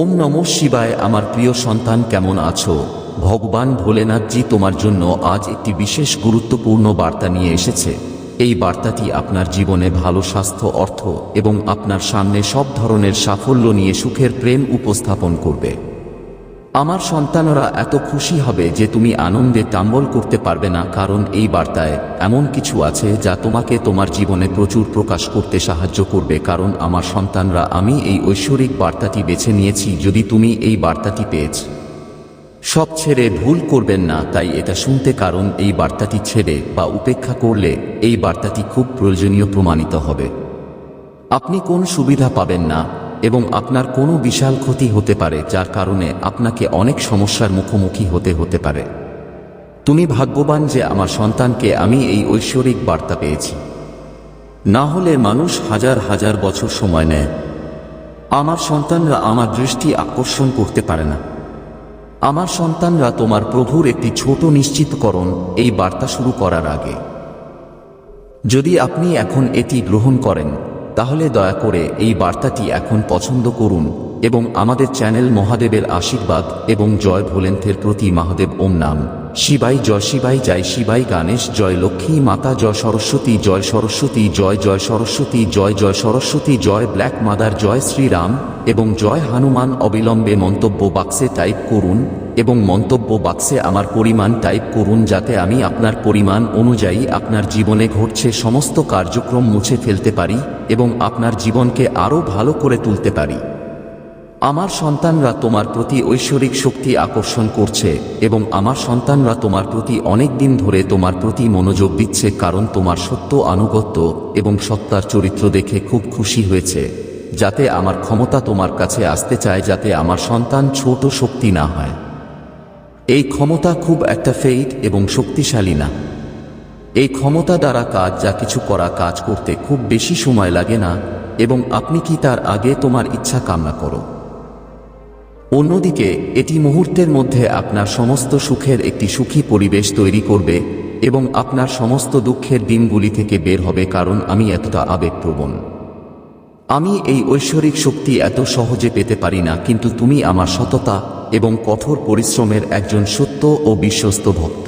ওম নম শিবায়, আমার প্রিয় সন্তান, কেমন আছো? ভগবান ভোলেনাথজি তোমার জন্য আজ একটি বিশেষ গুরুত্বপূর্ণ বার্তা নিয়ে এসেছে। এই বার্তাটি আপনার জীবনে ভালো স্বাস্থ্য, অর্থ এবং আপনার সামনে সব ধরনের সাফল্য নিয়ে সুখের প্রেম উপস্থাপন করবে। আমার সন্তানরা এত খুশি হবে যে তুমি আনন্দে টাম্বল করতে পারবে না, কারণ এই বার্তায় এমন কিছু আছে যা তোমাকে তোমার জীবনে প্রচুর প্রকাশ করতে সাহায্য করবে, কারণ আমার সন্তানরা, আমি এই ঐশ্বরিক বার্তাটি বেছে নিয়েছি যদি তুমি এই বার্তাটি পেয়েছ। সব ছেড়ে ভুল করবেন না, তাই এটা শুনতে কারণ এই বার্তাটি ছেড়ে বা উপেক্ষা করলে এই বার্তাটি খুব প্রয়োজনীয় প্রমাণিত হবে। আপনি কোন সুবিধা পাবেন না এবং আপনার কোনো বিশাল ক্ষতি হতে পারে, যার কারণে আপনাকে অনেক সমস্যার মুখোমুখি হতে হতে পারে। তুমি ভাগ্যবান যে আমার সন্তানকে আমি এই ঐশ্বরিক বার্তা পেয়েছি। না হলে মানুষ হাজার হাজার বছর সময় নেয়। আমার সন্তানরা আমার দৃষ্টি আকর্ষণ করতে পারে না। আমার সন্তানরা তোমার প্রভুর একটি ছোট নিশ্চিতকরণ এই বার্তা শুরু করার আগে। যদি আপনি এখন এটি গ্রহণ করেন তাহলে দয়া করে এই বার্তাটি এখন পছন্দ করুন এবং আমাদের চ্যানেল মহাদেবের আশীর্বাদ এবং জয় ভোলেন্থের প্রতি মহাদেব ওম নাম। শিবাই জয় শিবাই জয় শিবাই গণেশ, জয় লক্ষ্মী মাতা, জয় সরস্বতী জয় সরস্বতী, জয় জয় সরস্বতী, জয় জয় সরস্বতী, জয় ব্ল্যাক মাদার, জয় শ্রীরাম এবং জয় হনুমান অবিলম্বে মন্তব্য বাক্সে টাইপ করুন এবং মন্তব্য বাক্সে আমার পরিমাণ টাইপ করুন যাতে আমি আপনার পরিমাণ অনুযায়ী আপনার জীবনে ঘটছে সমস্ত কার্যক্রম মুছে ফেলতে পারি এবং আপনার জীবনকে আরও ভালো করে তুলতে পারি। আমার সন্তানরা তোমার প্রতি ঐশ্বরিক শক্তি আকর্ষণ করছে, এবং আমার সন্তানরা তোমার প্রতি অনেক দিন ধরে তোমার প্রতি মনোযোগ দিচ্ছে কারণ তোমার সত্য আনুগত্য এবং সত্তার চরিত্র দেখে খুব খুশি হয়েছে, যাতে আমার ক্ষমতা তোমার কাছে আসতে চায় যাতে আমার সন্তান ছোট শক্তি না হয়। এই ক্ষমতা খুব একটা ফেইট এবং শক্তিশালী না। এই ক্ষমতা দ্বারা কাজ যা কিছু করা কাজ করতে খুব বেশি সময় লাগে না, এবং আপনি কি তার আগে তোমার ইচ্ছা কামনা করো। অন্যদিকে, এটি মুহূর্তের মধ্যে আপনার সমস্ত সুখের একটি সুখী পরিবেশ তৈরি করবে এবং আপনার সমস্ত দুঃখের দিনগুলি থেকে বের হবে কারণ আমি এতটা আবেগপ্রবণ। আমি এই ঐশ্বরিক শক্তি এত সহজে পেতে পারি না, কিন্তু তুমি আমার সততা এবং কঠোর পরিশ্রমের একজন সত্য ও বিশ্বস্ত ভক্ত।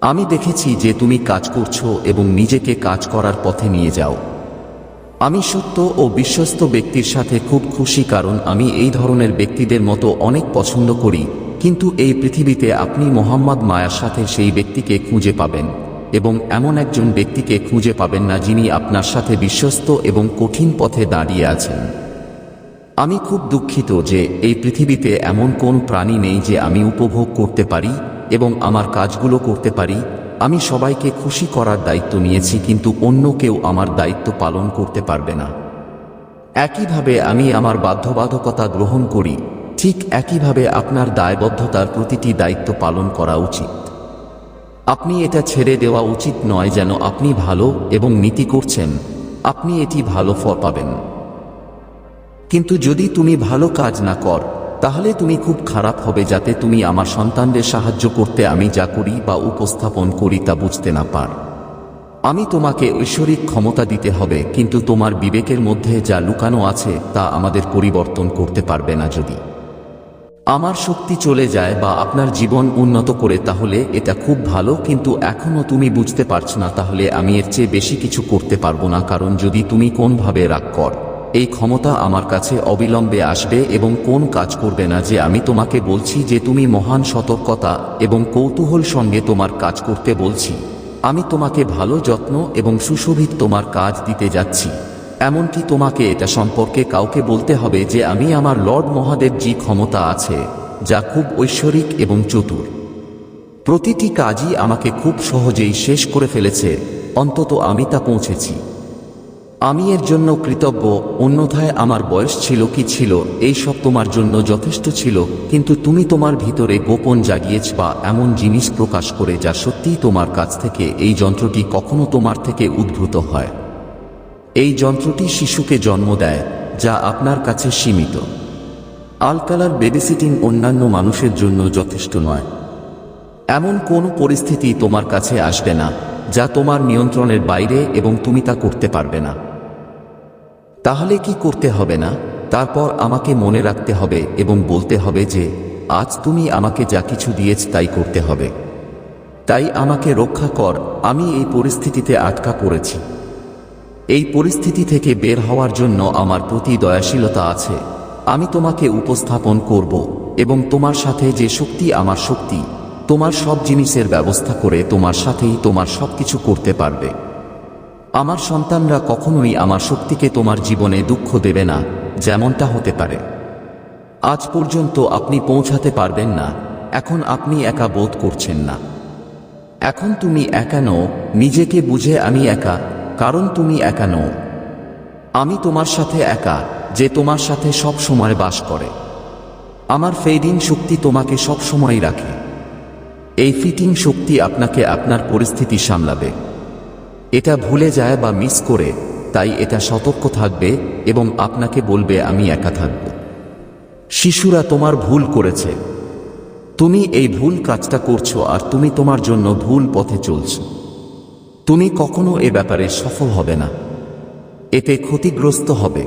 আমি দেখেছি যে তুমি কাজ করছ এবং নিজেকে কাজ করার পথে নিয়ে যাও। আমি সত্য ও বিশ্বস্ত ব্যক্তির সাথে খুব খুশি কারণ আমি এই ধরনের ব্যক্তিদের মতো অনেক পছন্দ করি, কিন্তু এই পৃথিবীতে আপনি মোহাম্মদ মায়ার সাথে সেই ব্যক্তিকে খুঁজে পাবেন এবং এমন একজন ব্যক্তিকে খুঁজে পাবেন না যিনি আপনার সাথে বিশ্বস্ত এবং কঠিন পথে দাঁড়িয়ে আছেন। আমি খুব দুঃখিত যে এই পৃথিবীতে এমন কোন প্রাণী নেই যে আমি উপভোগ করতে পারি এবং আমার কাজগুলো করতে পারি আমি সবাইকে খুশি করার দায়িত্ব নিয়েছি, কিন্তু অন্য কেউ আমার দায়িত্ব পালন করতে পারবে না। একইভাবে আমি আমার বাধ্যবাধকতা গ্রহণ করি, ঠিক একইভাবে আপনার দায়বদ্ধতার প্রতিটি দায়িত্ব পালন করা উচিত। আপনি এটা ছেড়ে দেওয়া উচিত নয় যেন আপনি ভালো এবং নীতি করছেন, আপনি এটি ভালো ফল পাবেন। কিন্তু যদি তুমি ভালো কাজ না কর তাহলে তুমি খুব খারাপ হবে যাতে তুমি আমার সন্তানদের সাহায্য করতে আমি যা করি বা উপস্থাপন করি তা বুঝতে না পার। আমি তোমাকে ঐশ্বরিক ক্ষমতা দিতে হবে, কিন্তু তোমার বিবেকের মধ্যে যা লুকানো আছে তা আমাদের পরিবর্তন করতে পারবে না যদি। আমার শক্তি চলে যায় বা আপনার জীবন উন্নত করে, তাহলে এটা খুব ভালো, কিন্তু এখনও তুমি বুঝতে পারছ না, তাহলে আমি এর চেয়ে বেশি কিছু করতে পারব না, কারণ যদি তুমি কোনভাবে রাগ কর। এই ক্ষমতা আমার কাছে অবিলম্বে আসবে এবং কোন কাজ করবে না যে আমি তোমাকে বলছি যে তুমি মহান সতর্কতা এবং কৌতূহল সঙ্গে তোমার কাজ করতে বলছি। আমি তোমাকে ভালো যত্ন এবং সুশোভিত তোমার কাজ দিতে যাচ্ছি। এমনকি তোমাকে এটা সম্পর্কে কাউকে বলতে হবে যে আমি আমার লর্ড মহাদেব জি ক্ষমতা আছে, যা খুব ঐশ্বরিক এবং চতুর। প্রতিটি কাজই আমাকে খুব সহজেই শেষ করে ফেলেছে, অন্তত আমি তা পৌঁছেছি। আমি এর জন্য কৃতজ্ঞ, অন্যথায় আমার বয়স ছিল কি ছিল, এই সব তোমার জন্য যথেষ্ট ছিল, কিন্তু তুমি তোমার ভিতরে গোপন জাগিয়েছ বা এমন জিনিস প্রকাশ করে যা সত্যিই তোমার কাছ থেকে, এই যন্ত্রটি কখনো তোমার থেকে উদ্ভূত হয়। এই যন্ত্রটি শিশুকে জন্ম দেয়, যা আপনার কাছে সীমিত। আলকালার বেবিসিটিং অন্যান্য মানুষের জন্য যথেষ্ট নয়। এমন কোনো পরিস্থিতি তোমার কাছে আসবে না, যা তোমার নিয়ন্ত্রণের বাইরে এবং তুমি তা করতে পারবে না। তাহলে কি করতে হবে না? তারপর আমাকে মনে রাখতে হবে এবং বলতে হবে যে, আজ তুমি আমাকে যা কিছু দিয়েছ তাই করতে হবে। তাই আমাকে রক্ষা কর, আমি এই পরিস্থিতিতে আটকা পড়েছি। এই পরিস্থিতি থেকে বের হওয়ার জন্য আমার প্রতি দয়াশীলতা আছে। আমি তোমাকে উপস্থাপন করব এবং তোমার সাথে যে শক্তি আমার শক্তি, তোমার সব জিনিসের ব্যবস্থা করে তোমার সাথেই তোমার সব কিছু করতে পারবে। আমার সন্তানরা কখনোই আমার শক্তিকে তোমার জীবনে দুঃখ দেবে না, যেমনটা হতে পারে। আজ পর্যন্ত আপনি পৌঁছাতে পারবেন না, এখন আপনি একা বোধ করছেন না। এখন তুমি একা নও, নিজেকে বুঝে আমি একা, কারণ তুমি একা নও। আমি তোমার সাথে একা, যে তোমার সাথে সব সময় বাস করে। আমার ফেডিং শক্তি তোমাকে সব সময় রাখে। এই ফিটিং শক্তি আপনাকে আপনার পরিস্থিতি সামলাবে। এটা ভুলে যায় বা মিস করে, তাই এটা সতর্ক থাকবে এবং আপনাকে বলবে, আমি একা থাকব। শিশুরা তোমার ভুল করেছে। তুমি এই ভুল কাজটা করছ আর তুমি তোমার জন্য ভুল পথে চলছ। তুমি কখনো এ ব্যাপারে সফল হবে না। এতে ক্ষতিগ্রস্ত হবে।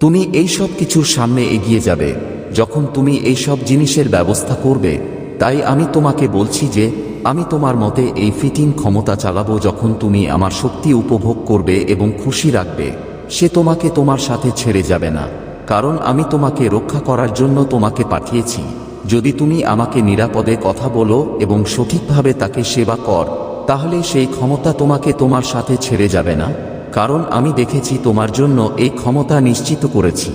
তুমি এই সব কিছুর সামনে এগিয়ে যাবে। যখন তুমি এই সব জিনিসের ব্যবস্থা করবে, তাই আমি তোমাকে বলছি যে আমি তোমার মতে এই ফিটিং ক্ষমতা চালাবো যখন তুমি আমার শক্তি উপভোগ করবে এবং খুশি রাখবে। সে তোমাকে তোমার সাথে ছেড়ে যাবে না। কারণ আমি তোমাকে রক্ষা করার জন্য তোমাকে পাঠিয়েছি। যদি তুমি আমাকে নিরাপদে কথা বলো এবং সঠিকভাবে তাকে সেবা কর, তাহলে সেই ক্ষমতা তোমাকে তোমার সাথে ছেড়ে যাবে না। কারণ আমি দেখেছি তোমার জন্য এই ক্ষমতা নিশ্চিত করেছি।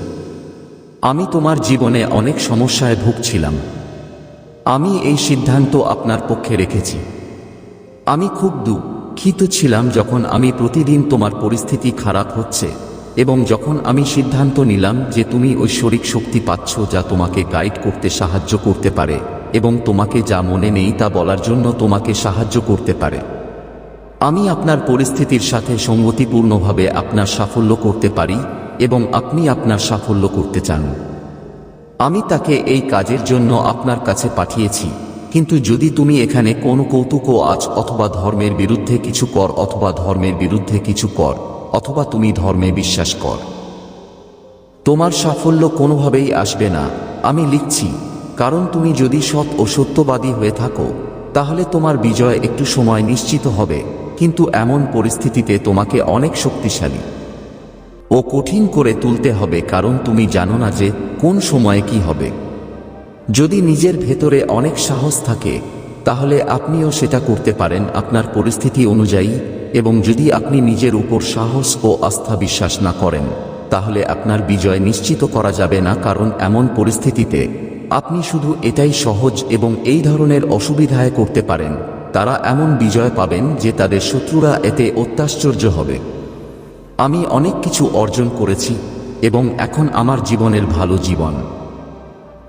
আমি তোমার জীবনে অনেক সমস্যায় ভুগছিলাম। আমি এই সিদ্ধান্ত আপনার পক্ষে রেখেছি। আমি খুব দুঃখিত ছিলাম যখন আমি প্রতিদিন তোমার পরিস্থিতি খারাপ হচ্ছে এবং যখন আমি সিদ্ধান্ত নিলাম যে তুমি ঐশ্বরিক শক্তি পাচ্ছ যা তোমাকে গাইড করতে সাহায্য করতে পারে এবং তোমাকে যা মনে নেই তা বলার জন্য তোমাকে সাহায্য করতে পারে। আমি আপনার পরিস্থিতির সাথে সঙ্গতিপূর্ণভাবে আপনার সাফল্য করতে পারি এবং আপনি আপনার সাফল্য করতে চান। আমি তাকে এই কাজের জন্য আপনার কাছে পাঠিয়েছি। কিন্তু যদি তুমি এখানে কোনো কৌতুকও আজ অথবা ধর্মের বিরুদ্ধে কিছু কর অথবা ধর্মের বিরুদ্ধে কিছু কর, অথবা তুমি ধর্মে বিশ্বাস কর। তোমার সাফল্য কোনোভাবেই আসবে না। আমি লিখছি, কারণ তুমি যদি সৎ ও সত্যবাদী হয়ে থাকো, তাহলে তোমার বিজয় একটু সময় নিশ্চিত হবে। কিন্তু এমন পরিস্থিতিতে তোমাকে অনেক শক্তিশালী ও কঠিন করে তুলতে হবে, কারণ তুমি জানো না যে কোন সময়ে কি হবে। যদি নিজের ভেতরে অনেক সাহস থাকে, তাহলে আপনিও সেটা করতে পারেন আপনার পরিস্থিতি অনুযায়ী এবং যদি আপনি নিজের উপর সাহস ও আস্থা বিশ্বাস না করেন, তাহলে আপনার বিজয় নিশ্চিত করা যাবে না, কারণ এমন পরিস্থিতিতে আপনি শুধু এটাই সহজ এবং এই ধরনের অসুবিধায় করতে পারেন। তারা এমন বিজয় পাবেন যে তাদের শত্রুরা এতে অত্যাশ্চর্য হবে। আমি অনেক কিছু অর্জন করেছি এবং এখন আমার জীবনের ভালো জীবন।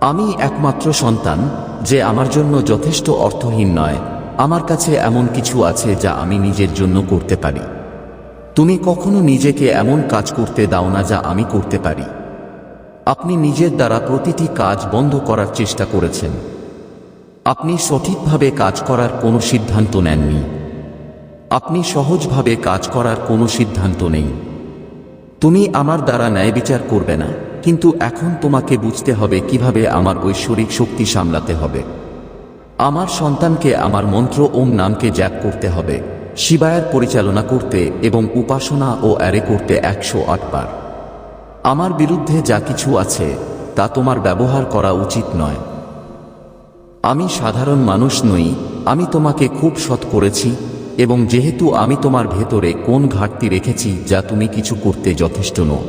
আমি একমাত্র সন্তান যে আমার জন্য যথেষ্ট অর্থহীন নয়। আমার কাছে এমন কিছু আছে যা আমি নিজের জন্য করতে পারি। তুমি কখনো নিজেকে এমন কাজ করতে দাও না যা আমি করতে পারি। আপনি নিজের দ্বারা প্রতিটি কাজ বন্ধ করার চেষ্টা করেছেন। আপনি সঠিকভাবে কাজ করার কোনো সিদ্ধান্ত নেননি। আপনি সহজভাবে কাজ করার কোনো সিদ্ধান্ত নেই। তুমি আমার দ্বারা ন্যায় বিচার করবে না, কিন্তু এখন তোমাকে বুঝতে হবে কীভাবে আমার ঐশ্বরিক শক্তি সামলাতে হবে। আমার সন্তানকে আমার মন্ত্র ওম নামকে জ্যাপ করতে হবে, শিবায়ের পরিচালনা করতে এবং উপাসনা ও অ্যারে করতে একশো আটবার আমার বিরুদ্ধে যা কিছু আছে, তা তোমার ব্যবহার করা উচিত নয়। আমি সাধারণ মানুষ নই, আমি তোমাকে খুব সৎ করেছি এবং যেহেতু আমি তোমার ভেতরে কোন ঘাটতি রেখেছি যা তুমি কিছু করতে যথেষ্ট নও।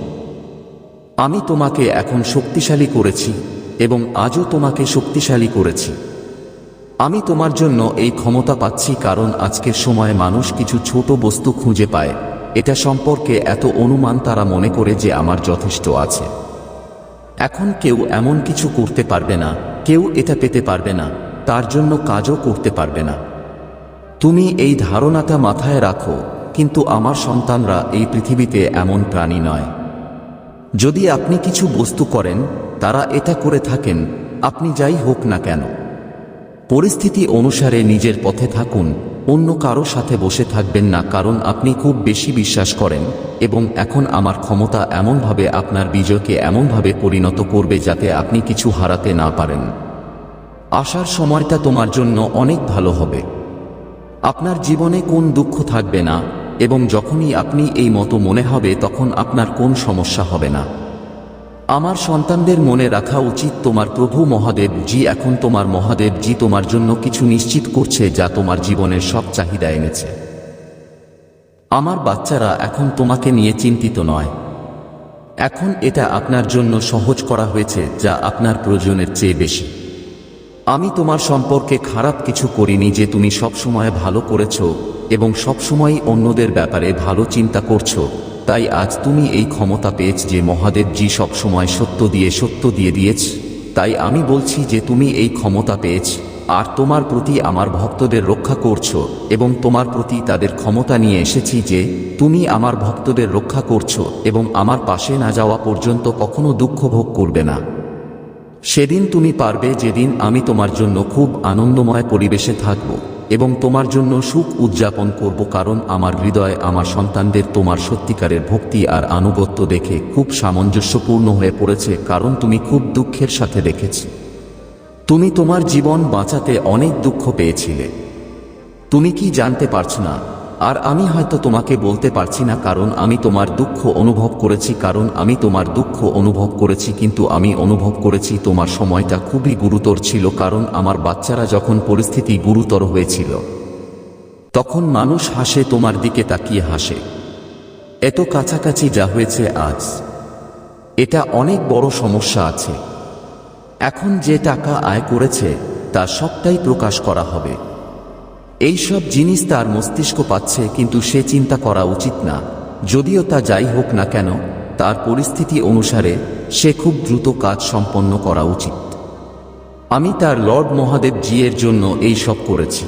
আমি তোমাকে এখন শক্তিশালী করেছি এবং আজও তোমাকে শক্তিশালী করেছি। আমি তোমার জন্য এই ক্ষমতা পাচ্ছি কারণ আজকের সময় মানুষ কিছু ছোট বস্তু খুঁজে পায়। এটা সম্পর্কে এত অনুমান তারা মনে করে যে আমার যথেষ্ট আছে। এখন কেউ এমন কিছু করতে পারবে না, কেউ এটা পেতে পারবে না, তার জন্য কাজও করতে পারবে না। তুমি এই ধারণাটা মাথায় রাখো, কিন্তু আমার সন্তানরা এই পৃথিবীতে এমন প্রাণী নয়। যদি আপনি কিছু বস্তু করেন, তারা এটা করে থাকেন, আপনি যাই হোক না কেন। পরিস্থিতি অনুসারে নিজের পথে থাকুন, অন্য কারও সাথে বসে থাকবেন না, কারণ আপনি খুব বেশি বিশ্বাস করেন, এবং এখন আমার ক্ষমতা এমনভাবে আপনার বিজয়কে এমনভাবে পরিণত করবে যাতে আপনি কিছু হারাতে না পারেন। আসার সময়টা তোমার জন্য অনেক ভালো হবে। আপনার জীবনে কোন দুঃখ থাকবে না, এবং যখনই আপনি এই মতো মনে হবে তখন আপনার কোন সমস্যা হবে না। আমার সন্তানদের মনে রাখা উচিত তোমার প্রভু মহাদেব জি, এখন তোমার মহাদেব জি তোমার জন্য কিছু নিশ্চিত করছে যা তোমার জীবনের সব চাহিদা এনেছে। আমার বাচ্চারা এখন তোমাকে নিয়ে চিন্তিত নয়। এখন এটা আপনার জন্য সহজ করা হয়েছে যা আপনার প্রয়োজনের চেয়ে বেশি। আমি তোমার সম্পর্কে খারাপ কিছু করিনি যে তুমি সবসময় ভালো করেছ এবং সবসময় অন্যদের ব্যাপারে ভালো চিন্তা করছ। তাই আজ তুমি এই ক্ষমতা পেয়েছ যে মহাদেবজি সবসময় সত্য দিয়ে সত্য দিয়ে দিয়েছ। তাই আমি বলছি যে তুমি এই ক্ষমতা পেয়েছ, আর তোমার প্রতি আমার ভক্তদের রক্ষা করছ এবং তোমার প্রতি তাদের ক্ষমতা নিয়ে এসেছি যে তুমি আমার ভক্তদের রক্ষা করছ এবং আমার পাশে না যাওয়া পর্যন্ত কখনো দুঃখ ভোগ করবে না। সেদিন তুমি পারবে যেদিন আমি তোমার জন্য খুব আনন্দময় পরিবেশে থাকব এবং তোমার জন্য সুখ উদযাপন করব কারণ আমার হৃদয় আমার সন্তানদের তোমার সত্যিকারের ভক্তি আর আনুগত্য দেখে খুব সামঞ্জস্যপূর্ণ হয়ে পড়েছে কারণ তুমি খুব দুঃখের সাথে দেখেছি। তুমি তোমার জীবন বাঁচাতে অনেক দুঃখ পেয়েছিলে। তুমি কি জানতে পারছ না আর আমি হয়তো তোমাকে বলতে পারছি না কারণ আমি তোমার দুঃখ অনুভব করেছি, কারণ আমি তোমার দুঃখ অনুভব করেছি, কিন্তু আমি অনুভব করেছি তোমার সময়টা খুবই গুরুতর ছিল, কারণ আমার বাচ্চারা যখন পরিস্থিতি গুরুতর হয়েছিল, তখন মানুষ হাসে, তোমার দিকে তাকিয়ে হাসে। এত কাছাকাছি যা হয়েছে আজ, এটা অনেক বড় সমস্যা আছে। এখন যে টাকা আয় করেছে, তা সবটাই প্রকাশ করা হবে। এই সব জিনিস তার মস্তিষ্ক পাচ্ছে, কিন্তু সে চিন্তা করা উচিত না। যদিও তা যাই হোক না কেন, তার পরিস্থিতি অনুসারে সে খুব দ্রুত কাজ সম্পন্ন করা উচিত। আমি তার লর্ড মহাদেব জিয়ের জন্য এই সব করেছি।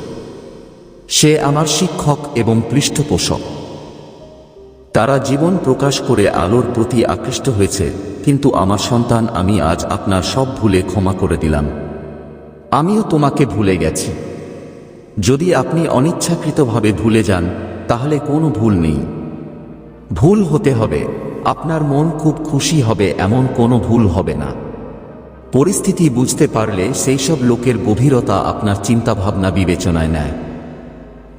সে আমার শিক্ষক এবং পৃষ্ঠপোষক। তারা জীবন প্রকাশ করে আলোর প্রতি আকৃষ্ট হয়েছে, কিন্তু আমার সন্তান আমি আজ আপনার সব ভুলে ক্ষমা করে দিলাম। আমিও তোমাকে ভুলে গেছি। যদি আপনি অনিচ্ছাকৃতভাবে ভুলে যান, তাহলে কোনো ভুল নেই। ভুল হতে হবে। আপনার মন খুব খুশি হবে, এমন কোনো ভুল হবে না। পরিস্থিতি বুঝতে পারলে সেই সব লোকের গভীরতা আপনার চিন্তাভাবনা বিবেচনায় নেয়।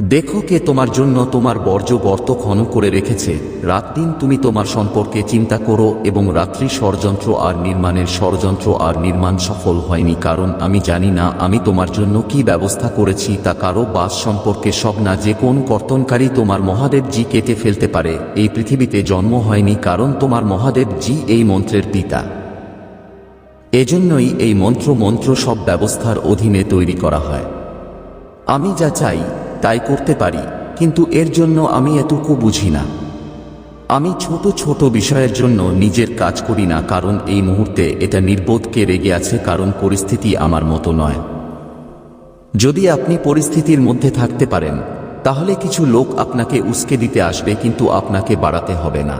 দেখো কে তোমার জন্য তোমার বর্জ্য গর্ত ঘন করে রেখেছে। রাত দিন তুমি তোমার সম্পর্কে চিন্তা করো এবং রাত্রি ষড়যন্ত্র আর নির্মাণের ষড়যন্ত্র আর নির্মাণ সফল হয়নি, কারণ আমি জানি না আমি তোমার জন্য কি ব্যবস্থা করেছি, তা কারও বাস সম্পর্কে সব না যে কোন কর্তনকারী তোমার মহাদেব জি কেটে ফেলতে পারে। এই পৃথিবীতে জন্ম হয়নি, কারণ তোমার মহাদেব জি এই মন্ত্রের পিতা। এজন্যই এই মন্ত্র মন্ত্র সব ব্যবস্থার অধীনে তৈরি করা হয়। আমি যা চাই তাই করতে পারি, কিন্তু এর জন্য আমি এটুকু বুঝি না। আমি ছোট ছোট বিষয়ের জন্য নিজের কাজ করি না, কারণ এই মুহূর্তে এটা নির্বোধকে রেগে আছে, কারণ পরিস্থিতি আমার মতো নয়। যদি আপনি পরিস্থিতির মধ্যে থাকতে পারেন, তাহলে কিছু লোক আপনাকে উস্কে দিতে আসবে, কিন্তু আপনাকে বাড়াতে হবে না।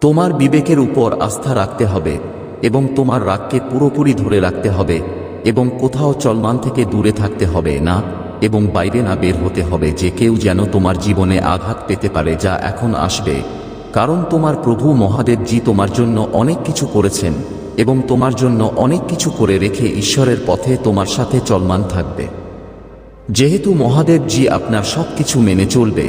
তোমার বিবেকের উপর আস্থা রাখতে হবে, এবং তোমার রাগকে পুরোপুরি ধরে রাখতে হবে, এবং কোথাও চলমান থেকে দূরে থাকতে হবে, না? এবং বাইরে না বের হতে হবে যে কেউ যেন তোমার জীবনে আঘাত পেতে পারে যা এখন আসবে। কারণ তোমার প্রভু মহাদেব জি তোমার জন্য অনেক কিছু করেছেন এবং তোমার জন্য অনেক কিছু করে রেখে ঈশ্বরের পথে তোমার সাথে চলমান থাকবে। যেহেতু মহাদেব জি আপনার সব কিছু মেনে চলবে,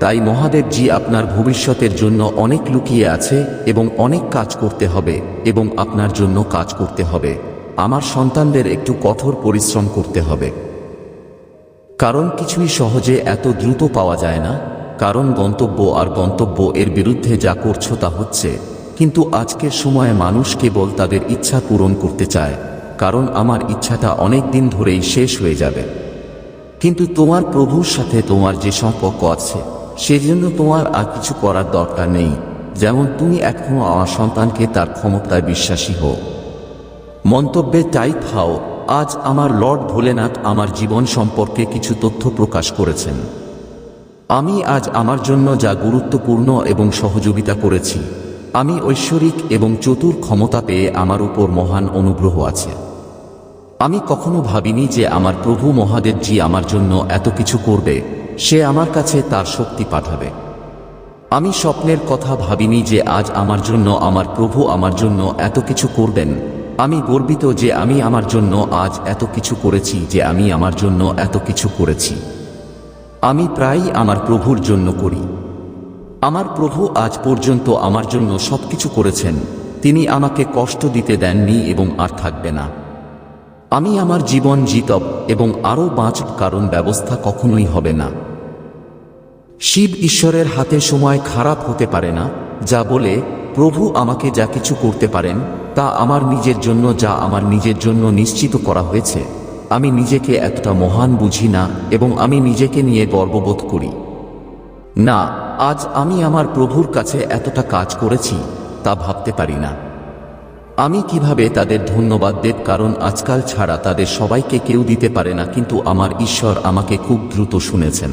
তাই মহাদেব জি আপনার ভবিষ্যতের জন্য অনেক লুকিয়ে আছে এবং অনেক কাজ করতে হবে এবং আপনার জন্য কাজ করতে হবে। আমার সন্তানদের একটু কঠোর পরিশ্রম করতে হবে। কারণ কিছুই সহজে এত দ্রুত পাওয়া যায় না, কারণ গন্তব্য আর গন্তব্য এর বিরুদ্ধে যা করছ তা হচ্ছে। কিন্তু আজকের সময়ে মানুষ কেবল তাদের ইচ্ছা পূরণ করতে চায়, কারণ আমার ইচ্ছাটা অনেক দিন ধরেই শেষ হয়ে যাবে। কিন্তু তোমার প্রভুর সাথে তোমার যে সম্পর্ক আছে, সেজন্য তোমার আর কিছু করার দরকার নেই, যেমন তুমি এখনও আমার সন্তানকে তার ক্ষমতায় বিশ্বাসী হও। মন্তব্যে টাইপ হাও আজ আমার লর্ড ভোলেনাথ আমার জীবন সম্পর্কে কিছু তথ্য প্রকাশ করেছেন। আমি আজ আমার জন্য যা গুরুত্বপূর্ণ এবং সহযোগিতা করেছি, আমি ঐশ্বরিক এবং চতুর ক্ষমতা পেয়ে আমার উপর মহান অনুগ্রহ আছে। আমি কখনো ভাবিনি যে আমার প্রভু মহাদেবজি আমার জন্য এত কিছু করবে, সে আমার কাছে তার শক্তি পাঠাবে। আমি স্বপ্নের কথা ভাবিনি যে আজ আমার জন্য, আমার প্রভু আমার জন্য এত কিছু করবেন আমি গর্বিত যে আমি আমার জন্য আজ এত কিছু করেছি, যে আমি আমার জন্য এত কিছু করেছি। আমি প্রায়ই আমার প্রভুর জন্য করি। আমার প্রভু আজ পর্যন্ত আমার জন্য সবকিছু করেছেন। তিনি আমাকে কষ্ট দিতে দেননি এবং আর থাকবে না। আমি আমার জীবন জিতব এবং আরও বাঁচব কারণ ব্যবস্থা কখনোই হবে না। শিব ঈশ্বরের হাতে সময় খারাপ হতে পারে না, যা বলে, প্রভু আমাকে যা কিছু করতে পারেন তা আমার নিজের জন্য যা আমার নিজের জন্য নিশ্চিত করা হয়েছে। আমি নিজেকে এতটা মহান বুঝি না এবং আমি নিজেকে নিয়ে গর্ববোধ করি। না, আজ আমি আমার প্রভুর কাছে এতটা কাজ করেছি তা ভাবতে পারি না। আমি কীভাবে তাদের ধন্যবাদ দেব কারণ আজকাল ছাড়া তাদের সবাইকে কেউ দিতে পারে না কিন্তু আমার ঈশ্বর আমাকে খুব দ্রুত শুনেছেন।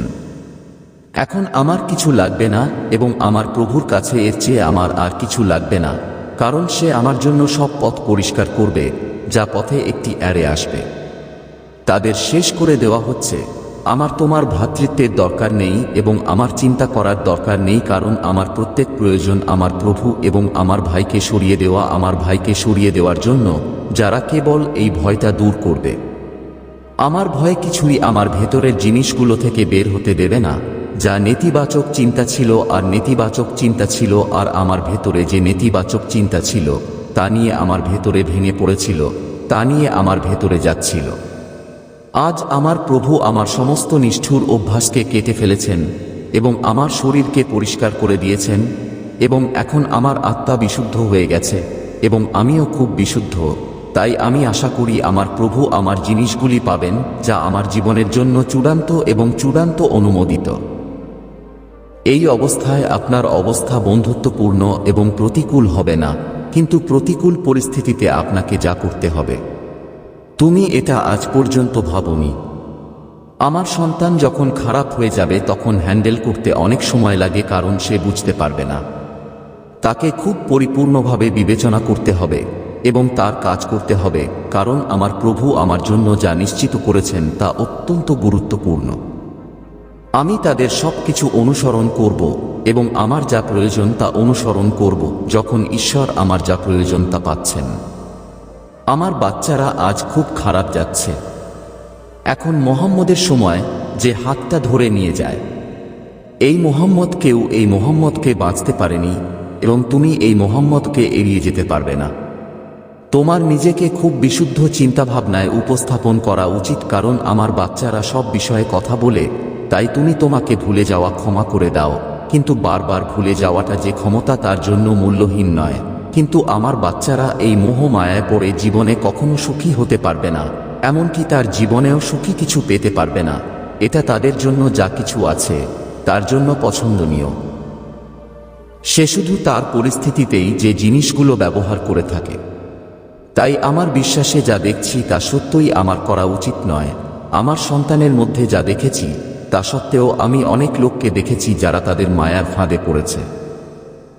এখন আমার কিছু লাগবে না এবং আমার প্রভুর কাছে এর চেয়ে আমার আর কিছু লাগবে না। কারণ সে আমার জন্য সব পথ পরিষ্কার করবে, যা পথে একটি অ্যারে আসবে। তাদের শেষ করে দেওয়া হচ্ছে, আমার তোমার ভ্রাতৃত্বের দরকার নেই এবং আমার চিন্তা করার দরকার নেই কারণ আমার প্রত্যেক প্রয়োজন আমার প্রভু এবং আমার ভাইকে সরিয়ে দেওয়া আমার ভাইকে সরিয়ে দেওয়ার জন্য, যারা কেবল এই ভয়টা দূর করবে। আমার ভয় কিছুই আমার ভেতরের জিনিসগুলো থেকে বের হতে দেবে না। যা নেতিবাচক চিন্তা ছিল আর নেতিবাচক চিন্তা ছিল আর আমার ভেতরে যে নেতিবাচক চিন্তা ছিল, তা নিয়ে আমার ভেতরে ভেঙে পড়েছিল, তা নিয়ে আমার ভেতরে যাচ্ছিল। আজ আমার প্রভু আমার সমস্ত নিষ্ঠুর অভ্যাসকে কেটে ফেলেছেন এবং আমার শরীরকে পরিষ্কার করে দিয়েছেন এবং এখন আমার আত্মা বিশুদ্ধ হয়ে গেছে এবং আমিও খুব বিশুদ্ধ। তাই আমি আশা করি আমার প্রভু আমার জিনিসগুলি পাবেন যা আমার জীবনের জন্য চূড়ান্ত এবং চূড়ান্ত অনুমোদিত। এই অবস্থায় আপনার অবস্থা বন্ধুত্বপূর্ণ এবং প্রতিকূল হবে না, কিন্তু প্রতিকূল পরিস্থিতিতে আপনাকে যা করতে হবে। তুমি এটা আজ পর্যন্ত ভাবনি। আমার সন্তান যখন খারাপ হয়ে যাবে, তখন হ্যান্ডেল করতে অনেক সময় লাগে, কারণ সে বুঝতে পারবে না। তাকে খুব পরিপূর্ণভাবে বিবেচনা করতে হবে এবং তার কাজ করতে হবে, কারণ আমার প্রভু আমার জন্য যা নিশ্চিত করেছেন তা অত্যন্ত গুরুত্বপূর্ণ। আমি তাদের সব কিছু অনুসরণ করব, এবং আমার যা প্রয়োজন তা অনুসরণ করব, যখন ঈশ্বর আমার যা প্রয়োজন তা পাচ্ছেন। আমার বাচ্চারা আজ খুব খারাপ যাচ্ছে। এখন মোহাম্মদের সময় যে হাতটা ধরে নিয়ে যায়। এই মোহাম্মদকেও এই মোহাম্মদকে বাঁচতে পারেনি, এবং তুমি এই মোহাম্মদকে এড়িয়ে যেতে পারবে না। তোমার নিজেকে খুব বিশুদ্ধ চিন্তাভাবনায় উপস্থাপন করা উচিত কারণ আমার বাচ্চারা সব বিষয়ে কথা বলে, তাই তুমি তোমাকে ভুলে যাওয়া ক্ষমা করে দাও। কিন্তু বারবার ভুলে যাওয়াটা যে ক্ষমতা তার জন্য মূল্যহীন নয়। কিন্তু আমার বাচ্চারা এই মোহ মায়ায় পড়ে জীবনে কখনো সুখী হতে পারবে না, এমনকি তার জীবনেও সুখী কিছু পেতে পারবে না। এটা তাদের জন্য যা কিছু আছে, তার জন্য পছন্দনীয়। সে শুধু তার পরিস্থিতিতেই যে জিনিসগুলো ব্যবহার করে থাকে। তাই আমার বিশ্বাসে যা দেখছি তা সত্যই আমার করা উচিত নয়। আমার সন্তানের মধ্যে যা দেখেছি, তা সত্ত্বেও আমি অনেক লোককে দেখেছি যারা তাদের মায়ার ফাঁদে পড়েছে।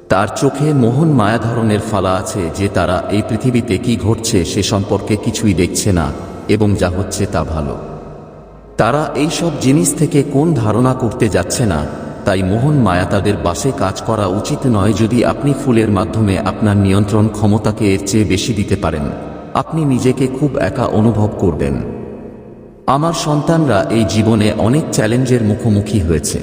তার চোখে মোহন মায়া ধরনের ফালা আছে যে তারা এই পৃথিবীতে কি ঘটছে সে সম্পর্কে কিছুই দেখছে না এবং যা হচ্ছে তা ভালো। তারা এই সব জিনিস থেকে কোন ধারণা করতে যাচ্ছে না তাই মোহন মায়া তাদের বাসে কাজ করা উচিত নয় যদি আপনি ফুলের মাধ্যমে আপনার নিয়ন্ত্রণ ক্ষমতাকে এর চেয়ে বেশি দিতে পারেন। আপনি নিজেকে খুব একা অনুভব করবেন। আমার সন্তানরা এই জীবনে অনেক চ্যালেঞ্জের মুখোমুখি হয়েছে।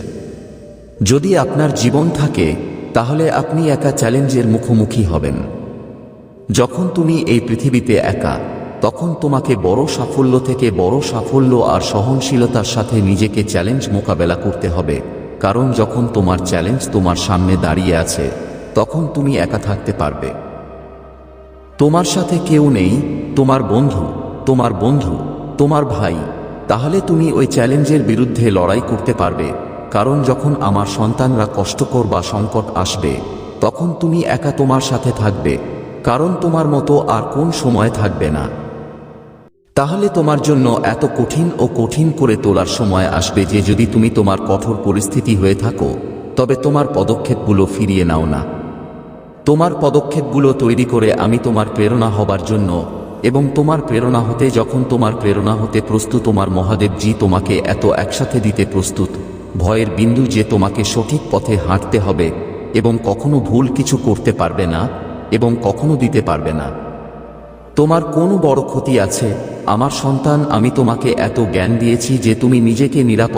যদি আপনার জীবন থাকে, তাহলে আপনি একা চ্যালেঞ্জের মুখোমুখি হবেন। যখন তুমি এই পৃথিবীতে একা, তখন তোমাকে বড় সাফল্য থেকে বড় সাফল্য আর সহনশীলতার সাথে নিজেকে চ্যালেঞ্জ মোকাবেলা করতে হবে। কারণ যখন তোমার চ্যালেঞ্জ তোমার সামনে দাঁড়িয়ে আছে, তখন তুমি একা থাকতে পারবে। তোমার সাথে কেউ নেই, তোমার বন্ধু তোমার বন্ধু, তোমার ভাই, তাহলে তুমি ওই চ্যালেঞ্জের বিরুদ্ধে লড়াই করতে পারবে, কারণ যখন আমার সন্তানরা কষ্টকর বা সংকট আসবে, তখন তুমি একা তোমার সাথে থাকবে, কারণ তোমার মতো আর কোন সময় থাকবে না। তাহলে তোমার জন্য এত কঠিন ও কঠিন করে তোলার সময় আসবে যে যদি তুমি তোমার কঠোর পরিস্থিতি হয়ে থাকো, তবে তোমার পদক্ষেপগুলো ফিরিয়ে নাও না। তোমার পদক্ষেপগুলো তৈরি করে আমি তোমার প্রেরণা হবার জন্য এবং তোমার প্রেরণা হতে যখন তোমার প্রেরণা হতে প্রস্তুত তোমার মহাদেবজি তোমাকে এত একসাথে দিতে প্রস্তুত, ভয়ের বিন্দু যে তোমাকে সঠিক পথে হাঁটতে হবে এবং কখনো ভুল কিছু করতে পারবে না এবং কখনো দিতে পারবে না। তোমার কোনো বড় ক্ষতি আছে আমার সন্তান আমি তোমাকে এত জ্ঞান দিয়েছি যে তুমি নিজেকে নিরাপদ